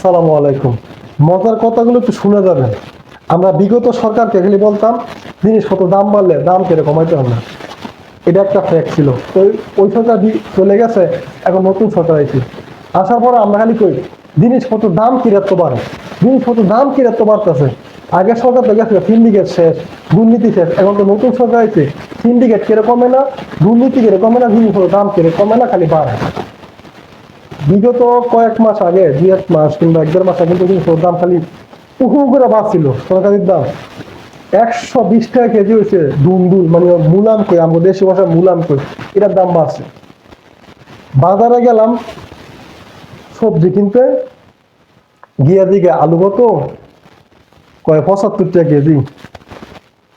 আসসালামু আলাইকুম। মজার কথাগুলো একটু শুনে যাবেন। আমরা বিগত সরকারকে খালি বলতাম, জিনিসপত্র দাম বাড়লে দাম কেটে কমাইতে হবে না। এটা একটা ফ্যাক্ট ছিল। তো ওই সরকার চলে গেছে, এখন নতুন সরকার আইছে। আসার পরে আমরা খালি কই, জিনিসপত্র দাম কিরাত্ত বাড়ে? জিনিসপত্র দাম কিরাত্ত বাড়তেছে? আগের সরকার তো গেছে সিন্ডিকেট শেষ, দুর্নীতি শেষ। এখন তো নতুন সরকার আইছে সিন্ডিকেট কেড়ে কমে না, দুর্নীতি কেড়ে কমে না, জিনিসপত্র দাম কেড়ে কমে না, খালি বাড়ে। বিগত কয়েক মাস আগে, দুই এক মাস কিংবা এক দেড় মাস আগে কিন্তু জিনিসের দাম খালি উহু করে বাড়ছিল তরকারির দাম। একশো বিশ টাকা কেজি হয়েছে দুম দুল মানে মুলাম কই আমাদের দেশি ভাষায় মুলাম কই, এটার দাম বাড়ছে। বাজারে গেলাম সবজি কিনতে, গিয়া দিকে আলু কত? কয়, পঁচাত্তর টাকা কেজি।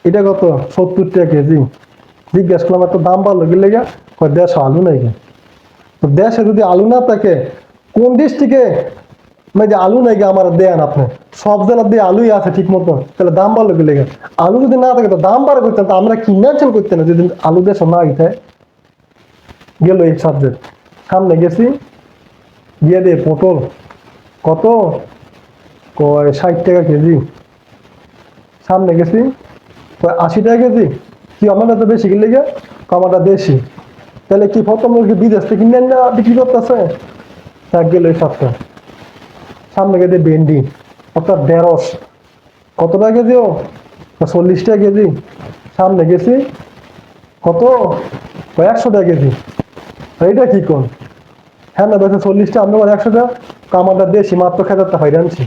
এটা কত? সত্তর টাকা কেজি। জিজ্ঞেস করলাম, এত দাম বাড়লো গেলে গিয়া? কয় দেড়শো আলু নাই। তো দেশে যদি আলু না থাকে, কোন ডিস্ট্রিক্টে? মানে যে আলু নাই আমার দেন আপনি। সব জেলার দিয়ে আলুই আছে ঠিক মতো তাহলে দাম বাড়লো গেলে। আলু যদি না থাকে তো দাম বাড়া করতেন তো আমরা কিনাচল করতেন না যদি আলু দেশ না হইতে গেল এই সাবজেক্ট সামনে গেছি, গিয়ে দে পটল। কত? কয় ষাট টাকা কেজি। সামনে গেছি, কয় আশি টাকা কেজি। কি আমাদের তো বেশি গেলে গে আমারটা দেশি। তাহলে কি প্রথম কি বিদেশ থেকে কিনে না বিক্রি করতেছে? থাক গেল এই সপ্তাহ সামনে গেছে ভেন্ডি, অর্থাৎ ঢেঁড়স। কত টাকা কেজি ও? চল্লিশ টাকা কেজি। সামনে গেছি কত? একশো টাকা কেজি। এইটা কি কোন? হ্যাঁ না বেশি চল্লিশটা বলেন একশো টাকা। তো আমাদের দেশি, মাত্র খেতে ফাইরে আনছি।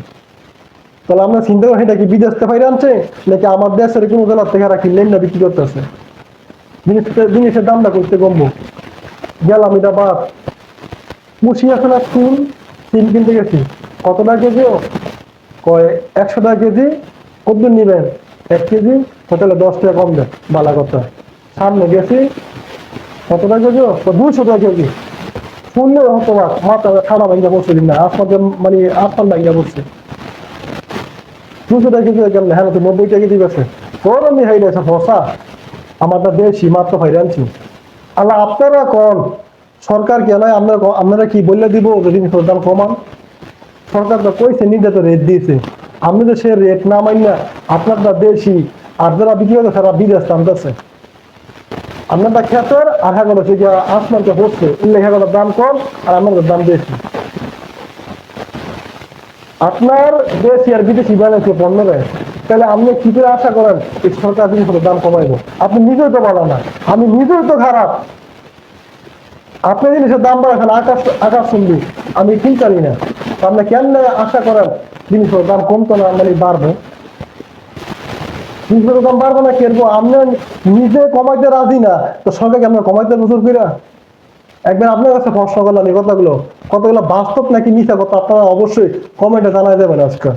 তাহলে আমরা চিন্তা করি, এটা কি বিদেশ থেকে ফাইরে আনছে? নাকি আমার দেশের কোনো জেলার থেকে এরা কিনলেন না বিক্রি করতেছে? জিনিসটা, জিনিসের দামটা করতে কমবো গেলাম এটা বাদ মুসি আছে না চুন তিন কিনতে গেছি। কত টাকা কেজি? কয়, একশো টাকা কেজি। কত নিবেন? এক কেজি। হোটেলে দশ টাকা কম দেন, বালা কথা। সামনে গেছি। কত টাকা কেজি? দুশো টাকা কেজি। শুনলে হতো মাথা ঠান্ডা ভাঙ্গা বসে দিন না। আপনাদের মানে আপনার ভাঙ্গা বসছে দুশো টাকা কেজি কেমন হ্যাঁ তো নব্বই টাকা কেজি গেছে। তোর আমি হাইলে ফসা আমাদের দেশি মাত্র আনছি আল্লাহ, আপনারা কন, সরকার কেন আপনারা ক- আপনারা কি বললে দিব জিনিসের দাম কমান সরকার তো কইছে, নিজে তো রেট দিয়েছে। আপনি তো সে রেট না মাইনা আপনারটা দেশি আর যারা বিক্রি করতে তারা বিদেশ টানতেছে আপনারটা খেতের আর হ্যাঁ গেলো সে আসমানকে উল্লেখ হ্যাঁ গেলো দাম কম আর আপনাদের দাম বেশি। আপনার দেশি আর বিদেশি বানাইছে পণ্য দেয়। তাহলে আপনি কি করে আশা করেন সরকার জিনিসের দাম কমাইব? আপনি নিজেও তো ভালো না। আমি নিজেও তো খারাপ। আপনি জিনিসের দাম বাড়াচ্ছেন আকাশ আকাশ শুনবি। আমি জানি না। আপনি কেন আশা করেন জিনিসের দাম কমতো না মানে বাড়বে? জিনিসের দাম বাড়বে না কেরবো আপনি নিজে কমাইতে রাজি না। তো সরকারকে আপনার কমাইতে বছর ফিরা একবার আপনার কাছে প্রশ্ন করলাম এই কথাগুলো। কতগুলো বাস্তব নাকি মিথ্যা কথা, আপনারা অবশ্যই কমেন্টে জানাই দেবেন আজকে।